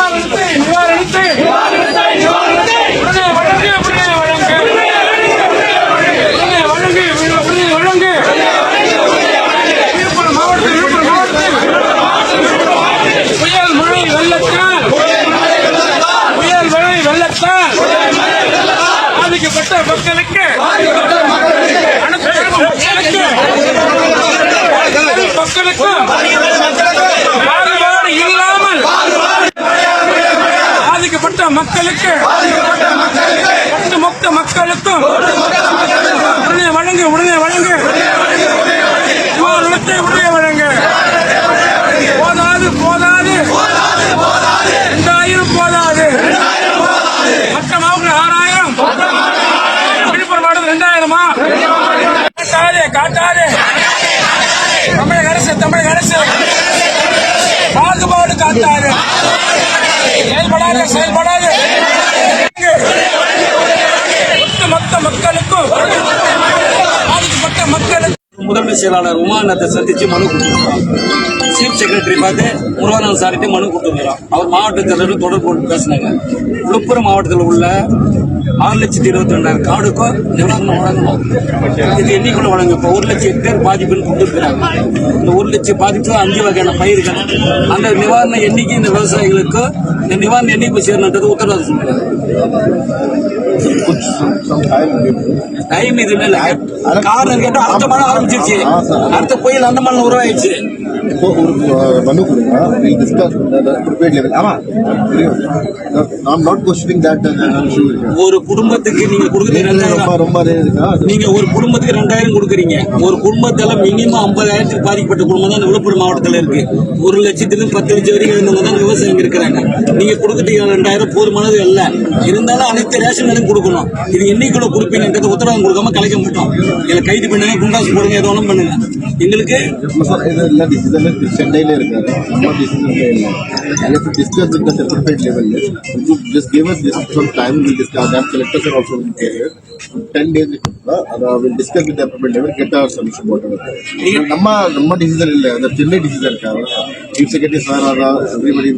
நிவாரணத்தை நிவாரணத்தை உடனே வழங்கு உடனே வழங்கு உடனே வழங்கு உடனே வழங்கு விழுப்புரம் மாவட்டம் விழுப்புரம் மாவட்டத்தில் புயல் மழை வெள்ளத்தால் புயல் மழை வெள்ளத்தால் பாதிக்கப்பட்ட மக்களுக்கு அனைத்து மக்களுக்கு மக்களுக்கும் பாகுபாடு இல்லாமல் பாதிக்கப்பட்ட மக்களுக்கு ஒட்டுமொத்த மக்களுக்கும் உடனே வழங்கு உடனே வழங்கு. நிவாரணத்தை உடனே வழங்கு. போதாது போதாது. ரெண்டாயிரம் போதாது. மற்ற மாவட்டம் ஆறாயிரம். விழுப்புரம் மாவட்டம் ரெண்டாயிரமா? காட்டாதே காட்டாதே. தமிழக அரசு தமிழக அரசு. பாகுபாடு காட்டாது. બનાવી தலைமை செயலாளர் உமானத்தை சந்தித்து மனு கொடுத்துருக்காங்க. சீஃப் செக்ரட்டரி பார்த்து முருகானந்த் சார்கிட்ட மனு கொடுத்துருக்கிறோம் அவர் மாவட்ட தலைவர் தொடர்பு கொண்டு பேசினாங்க. விழுப்புரம் மாவட்டத்தில் உள்ள ஆறு லட்சத்தி இருபத்தி ரெண்டாயிரம் காடுக்கும் நிவாரணம் வழங்கணும். இது எண்ணிக்கையில் வழங்க இப்போ ஒரு லட்சம் ஹெக்டேர் பாதிப்புன்னு கொடுத்துருக்குறாங்க. இந்த ஒரு லட்சம் பாதிப்பு அஞ்சு வகையான பயிர்கள். அந்த நிவாரண எண்ணிக்கை இந்த விவசாயிகளுக்கு இந்த நிவாரண எண்ணிக்கை சேரணுன்றது உத்தரவாதம் சொல்லுறாங்க டைம் இது இல்ல காரணம் கேட்டா அடுத்த மழை ஆரம்பிச்சிருச்சு. அடுத்த புயல் அந்த மழை உருவாயிடுச்சு. இப்போ ஒரு மனு கொடுங்க. வில் டிஸ்கஸ் ப்ரிப்பேர்ட் லெவல் ஆமா. ஐம் நாட் கொஸ்டினிங் தட் ஒரு குடும்பத்துக்கு நீங்க கொடுக்குறீங்க. ரொம்ப ரொம்ப நீங்க ஒரு குடும்பத்துக்கு ரெண்டாயிரம் கொடுக்குறீங்க. ஒரு குடும்பத்துல மினிமம் ஐம்பதாயிரத்துக்கு பாதிக்கப்பட்ட குடும்பம் தான் விழுப்புரம் மாவட்டத்துல இருக்கு. ஒரு லட்சத்துக்கு பத்து லட்சம் வரைக்கும் இருந்தவங்க தான் விவசாயிங்க இருக்கிறாங்க. நீங்க கொடுத்துட்டீங்க ரெண்டாயிரம் போதுமானது இல்ல. இருந்தாலும் அனைத்து ரேஷன் கடையும் கொடுக்கணும். இது என்னைக்குள்ள கொடுப்பீங்கன்றது உத்தரவாதம் கொடுக்காம கலைக்க மாட்டோம். இதுல கைது பண்ணுங்க குண்டாசு போடுங்க எது ஒன்றும் பண்ணுங்க. எங்களுக்கு சென்னையில இருக்காரு. நம்ம இல்லை. நம்ம நம்ம டிசிஷன் இல்லை. அந்த சென்னை டிசிஷன் இருக்காங்க சீஃப் செக்ரட்டரி சார் ஆரா எவ்ரிபடி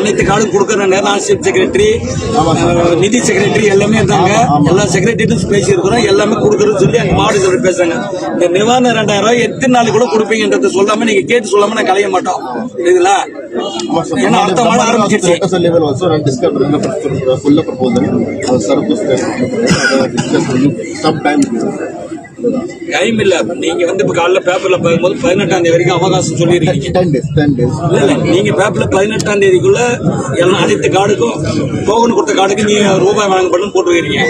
அனைத்து கார்டும் கொடுக்குற நேரம் சீஃப் செக்ரட்டரி நிதி செக்ரட்டரி எல்லாமே இருந்தாங்க. எல்லா செக்ரட்டரியும் பேசியிருக்கிறோம். எல்லாமே கொடுக்குறதுன்னு சொல்லி அங்க மாவட்ட தலைவர் பேசுறாங்க. இந்த நிவாரணம் ரெண்டாயிரம் ரூபாய் எத்தனை நாள் கூட கொடுப்பீங்கன்றத சொல்லாம நீங்க கேட்டு சொல்லாம நான் கலைய மாட்டோம். இதுல ஏன்னா அடுத்த மழை ஆரம்பிச்சிருச்சு. டைம் இல்ல. நீங்க வந்து இப்ப காலைல பேப்பர்ல பார்க்கும்போது பதினெட்டாம் தேதி வரைக்கும் அவகாசம் சொல்லியிருக்கீங்க. இல்ல இல்ல. நீங்க பேப்பர்ல பதினெட்டாம் தேதிக்குள்ள எல்லா அனைத்து கார்டுக்கும் டோக்கன் கொடுத்த கார்டுக்கு நீங்க ரூபாய் வழங்கப்படும் போட்டு வைக்கிறீங்க.